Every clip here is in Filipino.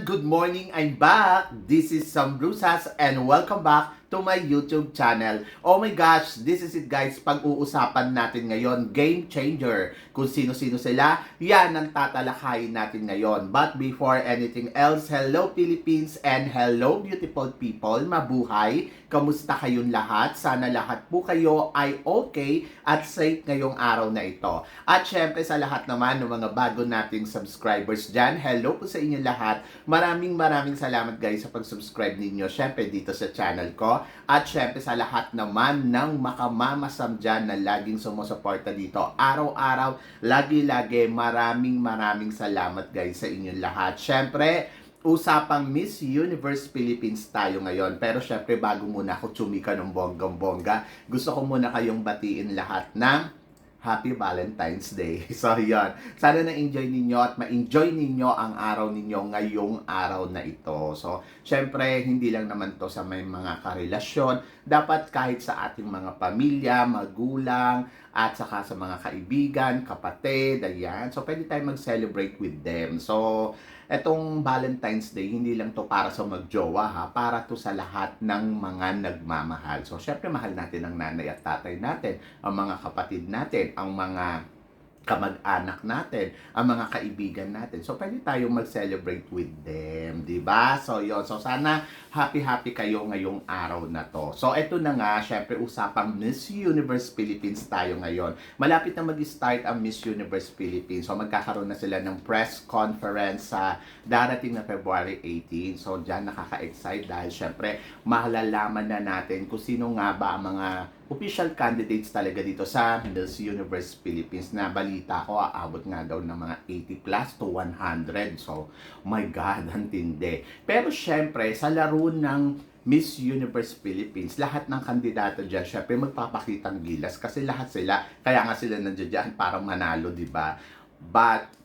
Good morning! I'm back! This is Sam Brusas and welcome back to my YouTube channel. Oh my gosh, this is it guys. Pag-uusapan natin ngayon, game changer. Kung sino-sino sila, yan ang tatalakayin natin ngayon. But before anything else, hello Philippines and hello beautiful people. Mabuhay! Kamusta kayong lahat? Sana lahat po kayo ay okay at safe ngayong araw na ito. At syempre sa lahat naman ng mga bago nating subscribers dyan, hello po sa inyo lahat. Maraming maraming salamat guys sa pag-subscribe ninyo syempre dito sa channel ko. At syempre sa lahat naman ng makamamasam dyan na laging sumusuporta dito. Araw-araw, lagi-lagi, maraming maraming salamat guys sa inyong lahat. Syempre, usapang Miss Universe Philippines tayo ngayon. Pero syempre, bago muna ako tsumika ng bonggang-bongga, gusto ko muna kayong batiin lahat ng Happy Valentine's Day. So, yun. Sana na-enjoy ninyo at ma-enjoy ninyo ang araw ninyo ngayong araw na ito. So, syempre, hindi lang naman to sa may mga karelasyon. Dapat kahit sa ating mga pamilya, magulang, at saka sa mga kaibigan, kapatid, ayan. So, pwede tayo mag-celebrate with them. So, etong Valentine's Day, hindi lang to para sa magjowa ha, para to sa lahat ng mga nagmamahal. So, syempre, mahal natin ang nanay at tatay natin, ang mga kapatid natin, ang mga kamag-anak natin, ang mga kaibigan natin. So, pwede tayong mag-celebrate with them, di ba? So, yun. So, sana happy-happy kayo ngayong araw na to. So, eto na nga, syempre, usapang Miss Universe Philippines tayo ngayon. Malapit na mag-start ang Miss Universe Philippines. So, magkakaroon na sila ng press conference sa darating na February 18. So, dyan nakaka-excite dahil syempre, mahalalaman na natin kung sino nga ba ang mga official candidates talaga dito sa Miss Universe Philippines na balita ko aabot nga daw ng mga 80 plus to 100. So, my God, ang tindi. Pero syempre, sa laro ng Miss Universe Philippines, lahat ng kandidato dyan, syempre magpapakitang gilas kasi lahat sila, kaya nga sila nandiyan dyan para manalo, di ba? But,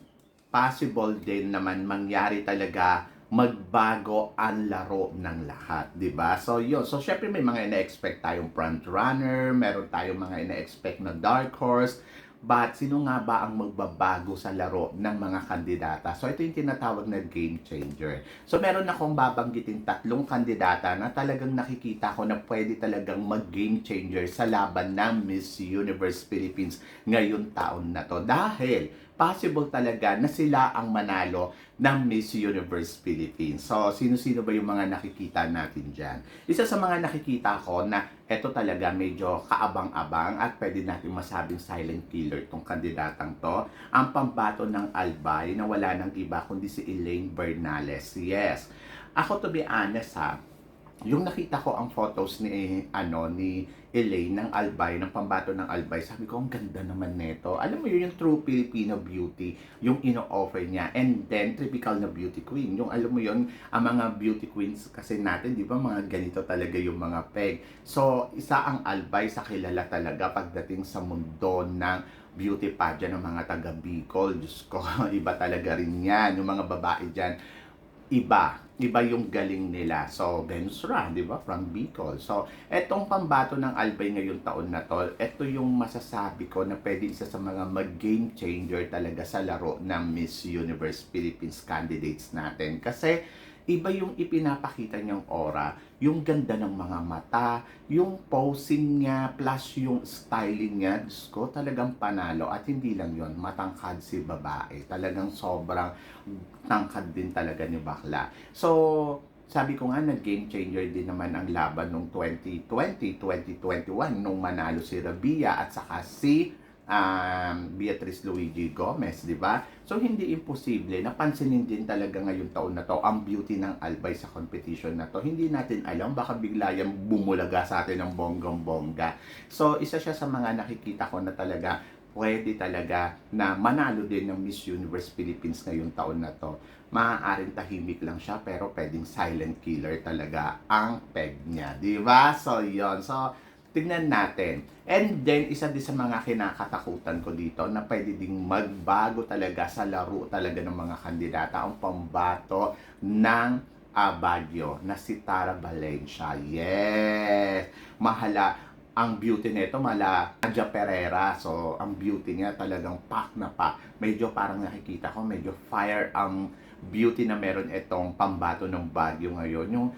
possible din naman mangyari talaga magbago ang laro ng lahat, 'di ba? So 'yun. So syempre may mga ina-expect tayong front runner, meron tayong mga ina-expect na dark horse, but sino nga ba ang magbabago sa laro ng mga kandidata? So ito yung tinatawag na game changer. So meron akong babanggitin tatlong kandidata na talagang nakikita ko na pwede talagang mag-game changer sa laban ng Miss Universe Philippines ngayon taon na to. Dahil possible talaga na sila ang manalo ng Miss Universe Philippines. So, sino-sino ba yung mga nakikita natin dyan? Isa sa mga nakikita ko na eto talaga medyo kaabang-abang at pwede natin masabing silent killer tong kandidatang to. Ang pambato ng Albay na wala nang iba kundi si Elaine Bernales. Yes. Ako to be honest ha, yung nakita ko ang photos ni ano ni Elaine ng Albay, ng pambato ng Albay, sabi ko, ang ganda naman nito. Alam mo yun, yung true Filipino beauty, yung ino-offer niya. And then, typical na beauty queen. Yung alam mo yun, ang mga beauty queens kasi natin, di ba, mga ganito talaga yung mga peg. So, isa ang Albay sa kilala talaga pagdating sa mundo ng beauty pageant ng mga taga Bicol. Diyos ko, iba talaga rin yan. Yung mga babae dyan, iba. Iba yung galing nila. So, Venus Ra, di ba? From Bicol. So, etong pambato ng Albay ngayong taon na to, ito yung masasabi ko na pwede isa sa mga mag-game changer talaga sa laro ng Miss Universe Philippines candidates natin. Kasi, iba yung ipinapakita niyang aura, yung ganda ng mga mata, yung posing niya, plus yung styling niya, Diyos ko, talagang panalo. At hindi lang yon matangkad si babae. Talagang sobrang tangkad din talaga ni Bakla. So, sabi ko nga, nag-game changer din naman ang laban nung 2020-2021 nung manalo si Rabia at saka si um, Beatrice Luigi Gomez, di ba? So, hindi imposible. Napansinin din talaga ngayong taon na to ang beauty ng Albay sa competition na to. Hindi natin alam, baka bigla yung bumulaga sa atin ng bonggang-bongga. So, isa siya sa mga nakikita ko na talaga pwede talaga na manalo din ng Miss Universe Philippines ngayong taon na to. Maaaring tahimik lang siya pero pwedeng silent killer talaga ang peg niya. Di ba? So, yon So, tignan natin. And then, isa din sa mga kinakatakutan ko dito na pwede ding magbago talaga sa laro talaga ng mga kandidata ang pambato ng uh, na si Tara Valencia. Yes! Mahala ang beauty nito mala Nadia Pereira. So, ang beauty niya talagang pack na pack. Medyo parang nakikita ko, medyo fire ang beauty na meron itong pambato ng Baguio ngayon. Yung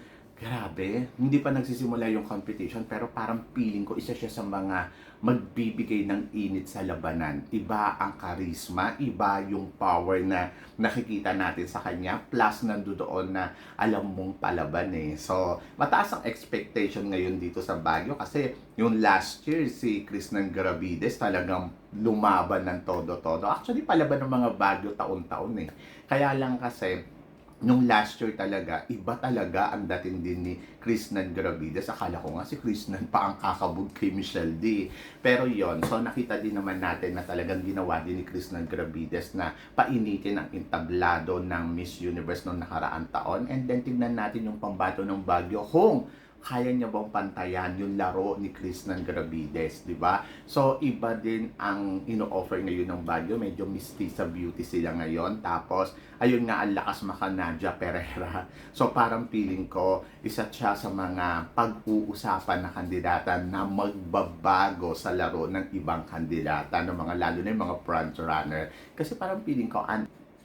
grabe, hindi pa nagsisimula yung competition pero parang feeling ko isa siya sa mga magbibigay ng init sa labanan. Iba ang karisma, iba yung power na nakikita natin sa kanya, plus nandoon na alam mong palaban eh. So, mataas ang expectation ngayon dito sa Baguio kasi yung last year si Krishnan Gravides talagang lumaban ng todo-todo. Actually, palaban ng mga Baguio taon-taon eh. Kaya lang kasi nung last year talaga, iba talaga ang dating din ni Krishnan Gravides. Akala ko nga si Krishnan pa ang kakabog kay Michelle D. Pero yon so nakita din naman natin na talagang ginawa din ni Krishnan Gravides na painitin ang entablado ng Miss Universe noong nakaraang taon. And then tignan natin yung pambato ng Baguio kung kaya niya bang pantayan yung laro ni Krishnan Gravides, di ba? So, iba din ang ino-offer ngayon ng Baguio. Medyo mistisa beauty sila ngayon. Tapos, ayun nga, ang lakas maka Nadia Pereira. So, parang feeling ko, isa siya sa mga pag-uusapan na kandidata na magbabago sa laro ng ibang kandidata, ng mga lalo na yung mga front runner. Kasi parang feeling ko,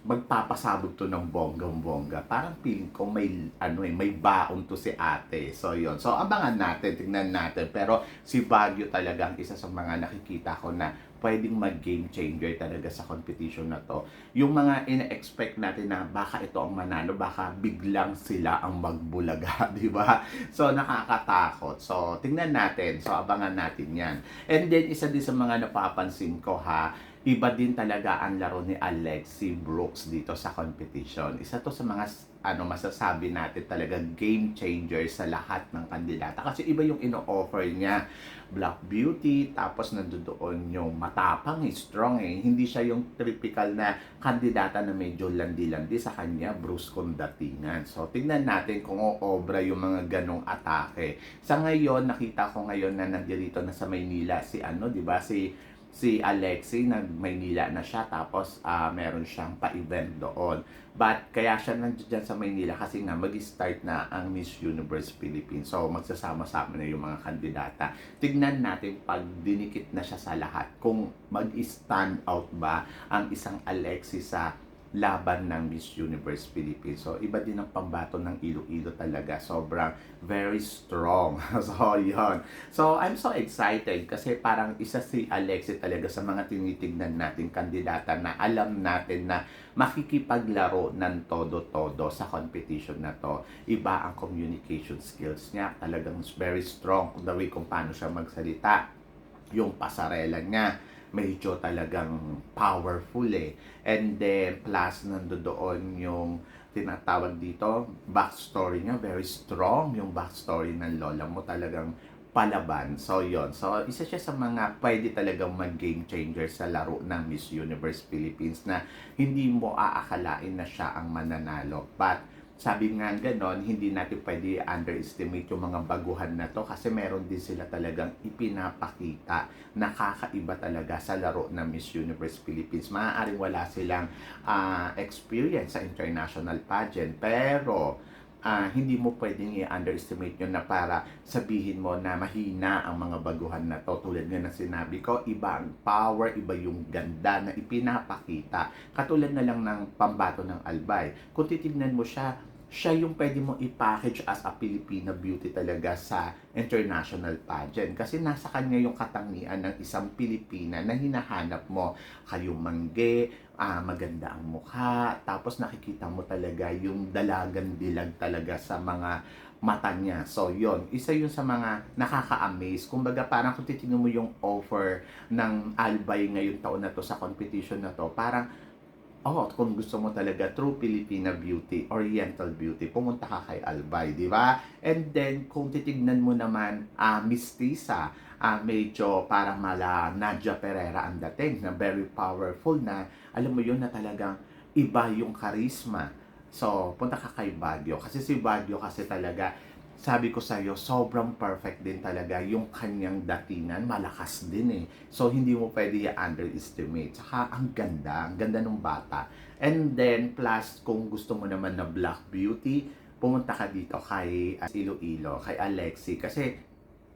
magpapasabog to ng bonggang-bongga. Parang feeling ko may ano eh, may baon to si ate. So yon. So abangan natin, tingnan natin. Pero si Baguio talaga ang isa sa mga nakikita ko na pwedeng mag-game changer talaga sa competition na to. Yung mga ina-expect natin na baka ito ang manalo, baka biglang sila ang magbulaga, di ba? So nakakatakot. So tingnan natin. So abangan natin yan. And then isa din sa mga napapansin ko ha, iba din talaga ang laro ni Alexi Brooks dito sa competition. Isa to sa mga ano masasabi natin talaga game changer sa lahat ng kandidata. Kasi iba yung ino-offer niya. Black Beauty tapos nandoon yung matapang eh, strong eh. Hindi siya yung typical na kandidata na medyo landi-landi sa kanya Bruce datingan so tingnan natin kung oobra yung mga ganong atake. Sa ngayon nakita ko ngayon na nandirito na sa Maynila si ano di ba si si Alexi nag Maynila na siya tapos ah, meron siyang pa-event doon. But kaya siya nandiyan sa Maynila kasi nga mag-start na ang Miss Universe Philippines. So magsasama-sama na yung mga kandidata. Tignan natin pag dinikit na siya sa lahat kung mag-stand out ba ang isang Alexi sa laban ng Miss Universe Philippines. So, iba din ang pambato ng Iloilo talaga. Sobrang very strong. so, yon So, I'm so excited kasi parang isa si Alexi talaga sa mga tinitignan natin kandidata na alam natin na makikipaglaro ng todo-todo sa competition na to. Iba ang communication skills niya. Talagang very strong the way kung paano siya magsalita. Yung pasarela niya medyo talagang powerful eh. And then, plus nandoon yung tinatawag dito, backstory niya, very strong yung backstory ng lola mo talagang palaban. So, yon So, isa siya sa mga pwede talagang mag-game changer sa laro ng Miss Universe Philippines na hindi mo aakalain na siya ang mananalo. But, sabi nga ganon, hindi natin pwede underestimate yung mga baguhan na to kasi meron din sila talagang ipinapakita na kakaiba talaga sa laro ng Miss Universe Philippines. Maaaring wala silang ah, experience sa international pageant pero ah, hindi mo pwedeng i-underestimate yun na para sabihin mo na mahina ang mga baguhan na to. Tulad nga ng sinabi ko, iba ang power, iba yung ganda na ipinapakita. Katulad na lang ng pambato ng Albay. Kung titignan mo siya, siya yung pwede mo i-package as a Filipina beauty talaga sa international pageant. Kasi nasa kanya yung katangian ng isang Pilipina na hinahanap mo. Kayong mangge, ah, maganda ang mukha, tapos nakikita mo talaga yung dalagan dilag talaga sa mga mata niya. So, yon Isa yun sa mga nakaka-amaze. Kumbaga, parang kung titignan mo yung offer ng Albay ngayon taon na to sa competition na to, parang Oh, kung gusto mo talaga true Filipina beauty, oriental beauty, pumunta ka kay Albay, di ba? And then, kung titignan mo naman, ah, Miss Tisa, ah, medyo parang mala Nadia Pereira ang dating, na very powerful na, alam mo yun na talagang iba yung charisma. So, punta ka kay Baguio. Kasi si Baguio kasi talaga, sabi ko sa'yo, sobrang perfect din talaga yung kanyang datingan, malakas din eh. So, hindi mo pwede i-underestimate. Saka, ang ganda, ang ganda ng bata. And then, plus, kung gusto mo naman na black beauty, pumunta ka dito kay uh, Iloilo, kay Alexi. Kasi,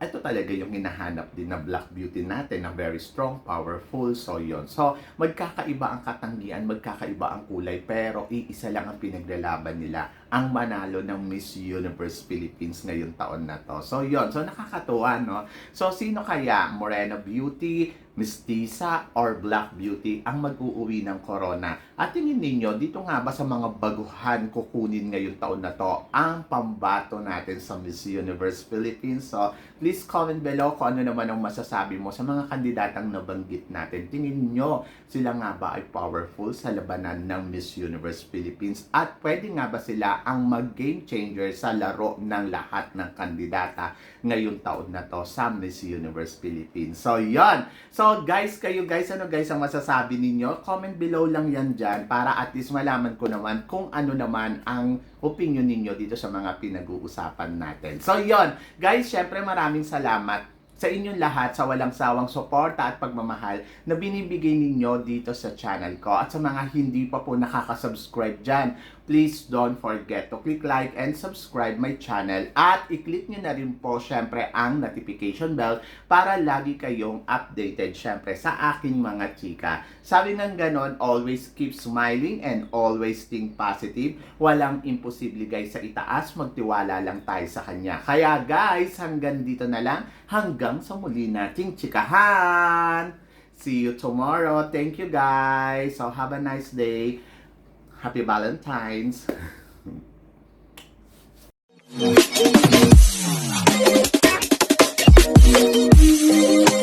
ito talaga yung hinahanap din na Black Beauty natin na very strong, powerful. So, yon So, magkakaiba ang katanggian, magkakaiba ang kulay, pero iisa lang ang pinaglalaban nila, ang manalo ng Miss Universe Philippines ngayong taon na to. So, yon So, nakakatuwa, no? So, sino kaya? Morena Beauty, Mestiza, or Black Beauty ang mag-uuwi ng corona? At tingin ninyo, dito nga ba sa mga baguhan kukunin ngayong taon na to ang pambato natin sa Miss Universe Philippines? So, please comment below kung ano naman ang masasabi mo sa mga kandidatang nabanggit natin. Tingin nyo, sila nga ba ay powerful sa labanan ng Miss Universe Philippines? At pwede nga ba sila ang mag-game changer sa laro ng lahat ng kandidata ngayong taon na to sa Miss Universe Philippines? So, yon So, guys, kayo guys, ano guys ang masasabi ninyo? Comment below lang yan dyan para at least malaman ko naman kung ano naman ang opinion ninyo dito sa mga pinag-uusapan natin. So, yon Guys, syempre maraming salamat sa inyong lahat sa walang sawang suporta at pagmamahal na binibigay ninyo dito sa channel ko. At sa mga hindi pa po nakaka-subscribe dyan, please don't forget to click like and subscribe my channel. At i-click nyo na rin po syempre ang notification bell para lagi kayong updated syempre sa aking mga chika. Sabi ng ganon, always keep smiling and always think positive. Walang imposible guys sa itaas, magtiwala lang tayo sa kanya. Kaya guys, hanggang dito na lang, hanggang sa muli nating chikahan. See you tomorrow. Thank you guys. So have a nice day. Happy Valentine's.